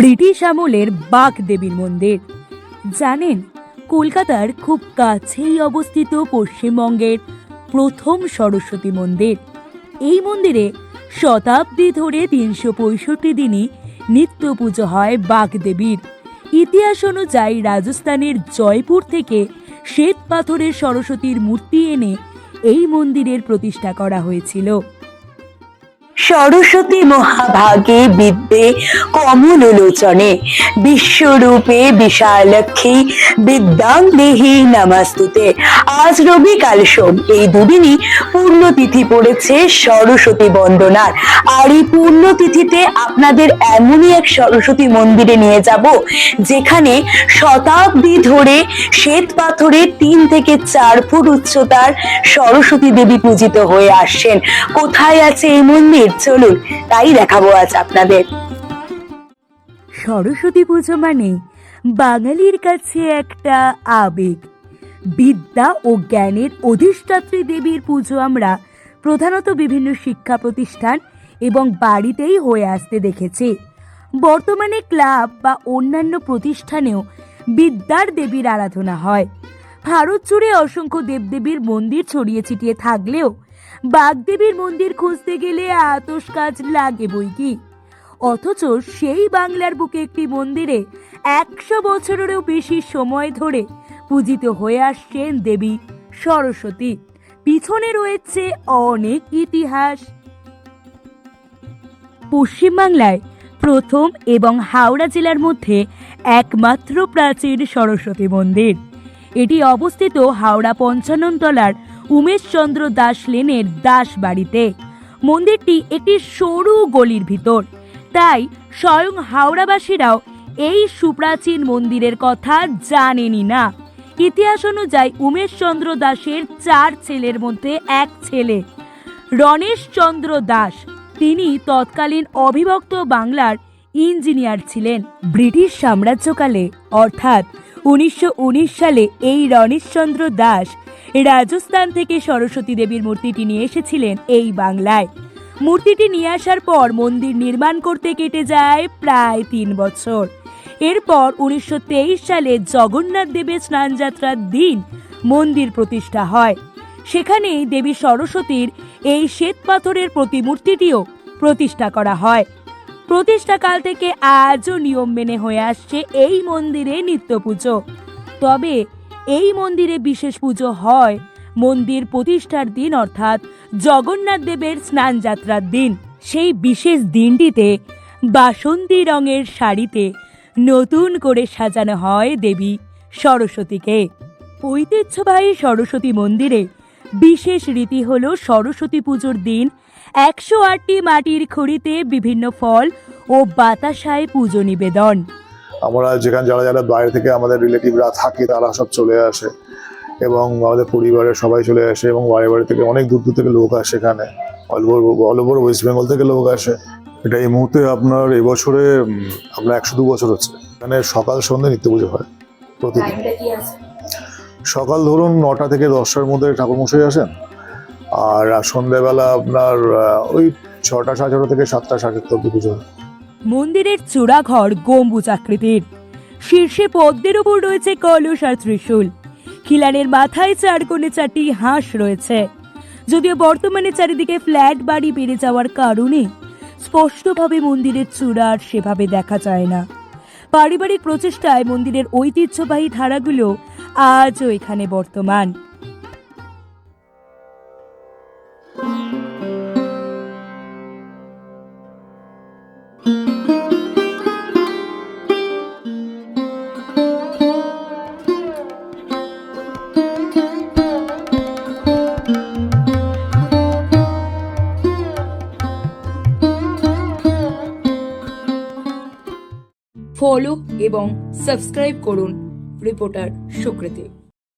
British আমলের বাঘ দেবীর মন্দির। জানেন, কলকাতার খুব কাছেই অবস্থিত পশ্চিমবঙ্গের প্রথম সরস্বতী মন্দির। এই মন্দিরে শতাব্দী ধরে তিনশো পঁয়ষট্টি দিনই নিত্য পুজো হয় বাগদেবীর ইতিহাস অনুযায়ী রাজস্থানের জয়পুর থেকে শ্বেত পাথরের সরস্বতীর মূর্তি এনে এই মন্দিরের প্রতিষ্ঠা করা হয়েছিল। সরস্বতী মহাভাগে বিদ্যে কমলোচনে, বিশ্বরূপে বিশালক্ষী বিদ্যাং দেহি নমস্তুতে। আজ রবি কাল সোম, এই দুদিনই পূর্ণতিথি পড়েছে সরস্বতী বন্দনার। আর এই পূর্ণতিথিতে আপনাদের এমনই এক সরস্বতী মন্দিরে নিয়ে যাব, যেখানে শতাব্দী ধরে শ্বেত পাথরে তিন থেকে চার ফুট উচ্চতার সরস্বতী দেবী পূজিত হয়ে আসছেন। কোথায় আছে এই মন্দির? চলুন, তাই দেখাবো আজ আপনাদের। সরস্বতী পুজো মানে বাঙালির কাছে একটা আবেগ। বিদ্যা ও জ্ঞানের অধিষ্ঠাত্রী দেবীর পুজো আমরা প্রধানত বিভিন্ন শিক্ষা প্রতিষ্ঠান এবং বাড়িতেই হয়ে আসতে দেখেছি। বর্তমানে ক্লাব বা অন্যান্য প্রতিষ্ঠানেও বিদ্যার দেবীর আরাধনা হয়। ভারত জুড়ে অসংখ্য দেবদেবীর মন্দির ছড়িয়ে ছিটিয়ে থাকলেও বাগদেবীর মন্দির খুঁজতে গেলে আতস কাজ লাগে বই কি? অথচ সেই বাংলার বুকে একটি মন্দিরে একশো বছরেরও বেশি সময় ধরে পূজিত হয়ে আসছেন দেবী সরস্বতী। পিছনে রয়েছে অনেক ইতিহাস। পশ্চিমবাংলায় প্রথম এবং হাওড়া জেলার মধ্যে একমাত্র প্রাচীন সরস্বতী মন্দির। এটি অবস্থিত হাওড়া পঞ্চাননতলার উমেশচন্দ্র দাস লেনের দাস বাড়িতে। মন্দিরটি একটি সরু গলির ভিতর। তাই স্বয়ং হাওড়াবাসীরাও এই সুপ্রাচীন মন্দিরের কথা জানেনই না। ইতিহাস অনুযায়ী উমেশচন্দ্র দাসের চার ছেলের মধ্যে এক ছেলে, রণেশচন্দ্র দাস। তিনি তৎকালীন অবিভক্ত বাংলার ইঞ্জিনিয়ার ছিলেন, ব্রিটিশ সাম্রাজ্যকালে। অর্থাৎ উনিশশো উনিশ সালে এই রণেশচন্দ্র দাস রাজস্থান থেকে সরস্বতী দেবীর মূর্তিটি নিয়ে এসেছিলেন এই বাংলায়। মূর্তিটি নিয়ে আসার পর মন্দির নির্মাণ করতে কেটে যায় প্রায় তিন বছর। এরপর উনিশশো তেইশ সালে জগন্নাথ দেবের স্নানযাত্রার দিন মন্দির প্রতিষ্ঠা হয়। সেখানেই দেবী সরস্বতীর এই শ্বেত পাথরের প্রতিমূর্তিটিও প্রতিষ্ঠা করা হয়। প্রতিষ্ঠাকাল থেকে আজও নিয়ম মেনে হয়ে আসছে এই মন্দিরে নিত্য পুজো। তবে এই মন্দিরে বিশেষ পুজো হয় মন্দির প্রতিষ্ঠার দিন, অর্থাৎ জগন্নাথ দেবের স্নান যাত্রার দিন। সেই বিশেষ দিনটিতে বাসন্তী রঙের শাড়িতে নতুন করে সাজানো হয় দেবী সরস্বতীকে। ঐতিহ্যবাহী সরস্বতী মন্দিরে বিশেষ রীতি হল সরস্বতী পুজোর দিন। একশো আটটি মাটির খড়িতে বিভিন্ন ফল ও বাতাসায় পুজো নিবেদন। আমরা যেখানে যারা যারা বাইরে থেকে আমাদের রিলেটিভরা থাকে তারা সব চলে আসে এবং আমাদের পরিবারের সবাই চলে আসে এবং বাড়ি বাড়ি থেকে অনেক দূর দূর থেকে লোক আসে এখানে। All over all over West Bengal থেকে লোক আসে। এটা এই মুহূর্তে আপনার এবছরে আপনার একশো দু বছর হচ্ছে। এখানে সকাল সন্ধ্যে নিত্য পুজো হয় প্রতিদিন। সকাল ধরুন নটা থেকে দশটার মধ্যে ঠাকুরমশাই আসেন, আর সন্ধ্যেবেলা আপনার ওই ছটা, সাড়ে ছটা থেকে সাতটা, সাড়ে সাতটা অব্দি পুজো মন্দিরের চূড়াঘর গম্বুজ আকৃতির। শীর্ষে পদ্মের উপর রয়েছে কলস আর ত্রিশূল। খিলানের মাথায় চার কোণে চারটি হাঁস রয়েছে। যদিও বর্তমানে চারিদিকে ফ্ল্যাট বাড়ি বেড়ে যাওয়ার কারণে স্পষ্টভাবে মন্দিরের চূড়া আর সেভাবে দেখা যায় না। পারিবারিক প্রচেষ্টায় মন্দিরের ঐতিহ্যবাহী ধারাগুলো আজও এখানে বর্তমান। ফলো এবং সাবস্ক্রাইব করুন। রিপোর্টার সুকৃতি।